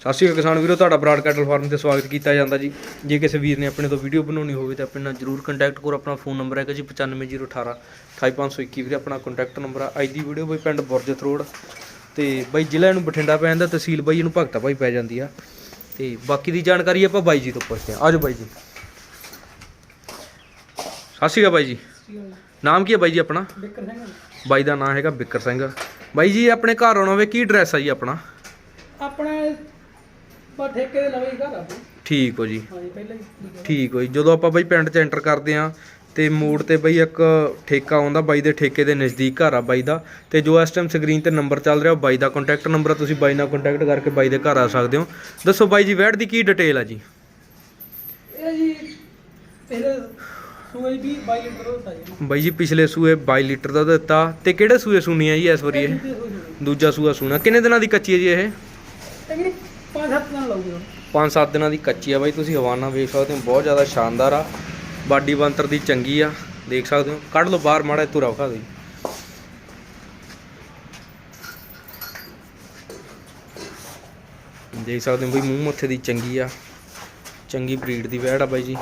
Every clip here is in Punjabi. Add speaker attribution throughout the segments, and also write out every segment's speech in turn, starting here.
Speaker 1: ਸਤਿ ਸ਼੍ਰੀ ਅਕਾਲ ਕਿਸਾਨ ਵੀਰੋ ਤੁਹਾਡਾ ਬਰਾਡ ਕੈਟਲ ਫਾਰਮ ਤੇ ਸਵਾਗਤ ਕੀਤਾ ਜਾਂਦਾ ਜੀ। ਜੇ ਕਿਸੇ ਵੀਰ ਨੇ ਆਪਣੇ ਤੋਂ ਵੀਡੀਓ ਬਣਾਉਣੀ ਹੋਵੇ ਤਾਂ ਆਪਣੇ ਨਾਲ ਜਰੂਰ ਕੰਟੈਕਟ ਕਰੋ। ਆਪਣਾ ਫੋਨ ਨੰਬਰ ਹੈਗਾ ਜੀ 95018 28521 ਵੀਰੇ ਆਪਣਾ ਕੰਟੈਕਟ ਨੰਬਰ ਆ। ਅੱਜ ਦੀ ਵੀਡੀਓ ਬਈ ਪਿੰਡ ਬੁਰਜਤ ਰੋਡ ਤੇ ਬਈ ਜ਼ਿਲ੍ਹਾ ਇਹਨੂੰ ਬਠਿੰਡਾ ਪੈ ਜਾਂਦਾ ਤਹਿਸੀਲ ਬਈ ਇਹਨੂੰ ਭਗਤਾ ਭਾਈ ਪੈ ਜਾਂਦੀ ਆ। ਤੇ ਬਾਕੀ ਦੀ ਜਾਣਕਾਰੀ ਆਪਾਂ ਬਾਈ ਜੀ ਤੋਂ ਪੁੱਛਦੇ ਆ ਆਜੋ ਬਾਈ ਜੀ। ਸਤਿ ਸ਼੍ਰੀ ਅਕਾਲ ਬਾਈ ਜੀ। ਨਾਮ ਕੀ ਹੈ ਬਾਈ ਜੀ ਆਪਣਾ?
Speaker 2: ਬਿਕਰ ਸਿੰਘ।
Speaker 1: ਬਾਈ ਦਾ ਨਾਮ ਹੈਗਾ ਬਿੱਕਰ ਸਿੰਘ। ਬਾਈ ਜੀ ਆਪਣੇ ਘਰ ਆਉਣਾ ਹੋਵੇ ਕੀ ਐਡਰੈਸ ਆ ਜੀ ਆਪਣਾ?
Speaker 2: ਆਪਣੇ ਠੀਕ ਹੋ
Speaker 1: ਜੀ।
Speaker 2: ਠੀਕ ਹੋ
Speaker 1: ਜੀ। ਜਦੋਂ ਆਪਾਂ ਬਾਈ ਪਿੰਡ 'ਚ ਐਂਟਰ ਕਰਦੇ ਆ ਤੇ ਮੋੜ ਤੇ ਬਾਈ ਇੱਕ ਠੇਕਾ ਆਉਂਦਾ ਬਾਈ ਦੇ ਠੇਕੇ ਦੇ ਨਜ਼ਦੀਕ ਘਰ ਆ ਬਾਈ ਦਾ ਤੇ ਜੋ ਇਸ ਟਾਈਮ ਸਕਰੀਨ ਤੇ ਨੰਬਰ ਚੱਲ ਰਿਹਾ ਉਹ ਬਾਈ ਦਾ ਕੰਟੈਕਟ ਨੰਬਰ ਆ ਤੁਸੀਂ ਬਾਈ ਨਾਲ ਕੰਟੈਕਟ ਕਰਕੇ ਬਾਈ ਦੇ ਘਰ ਆ ਸਕਦੇ ਹੋ। ਦੱਸੋ ਬਾਈ ਜੀ ਵੈਟ ਦੀ ਕੀ ਡਿਟੇਲ ਆ ਜੀ?
Speaker 2: ਇਹ ਜੀ
Speaker 1: ਬਾਈ ਜੀ। ਪਿਛਲੇ ਸੂਏ 22 ਲੀਟਰ ਦਾ ਦਿੱਤਾ ਤੇ ਕਿਹੜੇ ਸੂਏ ਸੁਣੀ ਆ ਜੀ ਇਸ ਵਾਰੀ ਇਹ? ਦੂਜਾ ਸੂਆ ਸੁਣਾ। ਕਿੰਨੇ ਦਿਨਾਂ ਦੀ ਕੱਚੀ ਹੈ ਜੀ ਇਹ?
Speaker 2: ਪੰਜ ਸੱਤ ਦਿਨਾਂ
Speaker 1: ਦੀ ਕੱਚੀ ਆ ਬਾਈ, ਤੁਸੀਂ ਹਵਾਨਾ ਵੇਖ ਸਕਦੇ ਹੋ, ਬਹੁਤ ਜ਼ਿਆਦਾ ਸ਼ਾਨਦਾਰ ਆ। ਬਾਡੀ ਬੰਤਰ ਦੀ ਚੰਗੀ ਆ, ਦੇਖ ਸਕਦੇ ਹੋ। ਕੱਢ ਲਓ ਬਾਹਰ, ਮਾੜਾ ਧੂਰਾ ਵਿਖਾ ਦੇ ਦੇਖ ਸਕਦੇ ਹੋ ਬਈ, ਮੂੰਹ ਮੱਥੇ ਦੀ ਚੰਗੀ ਆ। ਚੰਗੀ ਬਰੀਡ ਦੀ ਵੈੜ ਆ ਬਾਈ ਜੀ।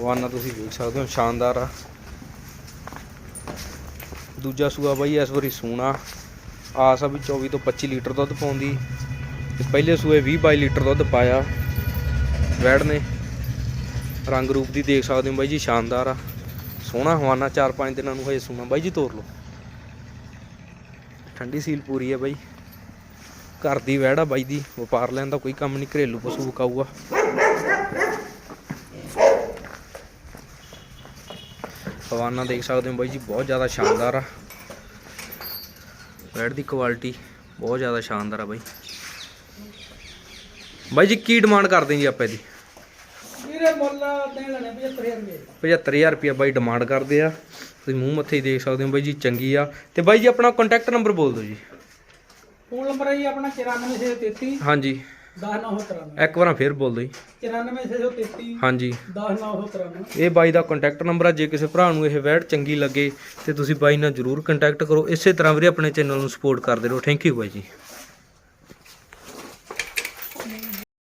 Speaker 1: ਹਵਾਨਾ ਤੁਸੀਂ ਵੇਖ ਸਕਦੇ ਹੋ, ਸ਼ਾਨਦਾਰ ਆ। ਦੂਜਾ ਸੂਆ ਬਾਈ, ਇਸ ਵਾਰੀ ਸੋਨਾ ਆਸ ਆ ਵੀ 24 ਤੋਂ 25 ਲੀਟਰ ਦੁੱਧ ਪਾਉਂਦੀ। ਤੇ ਪਹਿਲੇ ਸੂਏ 20 22 ਲੀਟਰ ਦੁੱਧ ਪਾਇਆ। ਵੈੜ ਨੇ। ਰੰਗ ਰੂਪ ਦੀ ਦੇਖ ਸਕਦੇ ਹੋ ਬਾਈ ਜੀ, ਸ਼ਾਨਦਾਰ ਆ। ਸੋਹਣਾ ਹਵਾਨਾ 4-5 ਦਿਨਾਂ ਨੂੰ ਹਜੇ ਸੂਣਾ। ਬਾਈ ਜੀ, ਤੋਰ ਲਓ। ਠੰਡੀ ਸੀਲ ਪੂਰੀ ਹੈ ਬਾਈ। ਘਰ ਦੀ ਵੈੜ ਆ ਬਾਈ ਦੀ। ਵਪਾਰ ਲੈਣ ਦਾ ਕੋਈ ਕੰਮ ਨਹੀਂ, ਘਰੇਲੂ ਪਸ਼ੂ ਵਿਕਾਊਗਾ। ਹਵਾਨਾ ਦੇਖ ਸਕਦੇ ਹੋ ਬਾਈ ਜੀ, ਬਹੁਤ ਜ਼ਿਆਦਾ ਸ਼ਾਨਦਾਰ ਆ। ਵੈੜ ਦੀ ਕੁਆਲਿਟੀ ਬਹੁਤ ਜ਼ਿਆਦਾ ਸ਼ਾਨਦਾਰ ਆ ਬਾਈ। ਬਾਈ ਜੀ ਕੀ ਡਿਮਾਂਡ ਕਰਦੇ ਜੀ ਆਪਾਂ ਇਹਦੀ?
Speaker 2: ਵੀਰੇ ਮੁੱਲ ਦੇਣ ਲੈਣੇ 75000 ਰੁਪਏ।
Speaker 1: 75000 ਰੁਪਇਆ ਬਾਈ ਡਿਮਾਂਡ ਕਰਦੇ ਆ। ਤੁਸੀਂ ਮੂੰਹ ਮੱਥੇ ਹੀ ਦੇਖ ਸਕਦੇ ਹੋ ਬਾਈ ਜੀ ਚੰਗੀ ਆ। ਤੇ ਬਾਈ ਜੀ ਆਪਣਾ ਕੰਟੈਕਟ ਨੰਬਰ ਬੋਲ ਦਿਓ ਜੀ।
Speaker 2: ਫੋਨ ਨੰਬਰ ਹੈ ਜੀ ਆਪਣਾ 94633
Speaker 1: ਹਾਂਜੀ।
Speaker 2: 10993
Speaker 1: ਇੱਕ ਵਾਰਾਂ ਫੇਰ ਬੋਲ ਦਿਓ ਜੀ।
Speaker 2: 94633
Speaker 1: ਹਾਂਜੀ।
Speaker 2: 10993
Speaker 1: ਇਹ ਬਾਈ ਦਾ ਕੰਟੈਕਟ ਨੰਬਰ ਆ ਜੇ ਕਿਸੇ ਭਰਾ ਨੂੰ ਇਹ ਵੈਡ ਚੰਗੀ ਲੱਗੇ ਤੇ ਤੁਸੀਂ ਬਾਈ ਨਾਲ ਜਰੂਰ ਕੰਟੈਕਟ ਕਰੋ। ਇਸੇ ਤਰ੍ਹਾਂ ਵੀਰੇ ਆਪਣੇ ਚੈਨਲ ਨੂੰ ਸਪੋਰਟ ਕਰਦੇ ਰਹੋ। ਥੈਂਕ ਯੂ ਬਾਈ ਜੀ।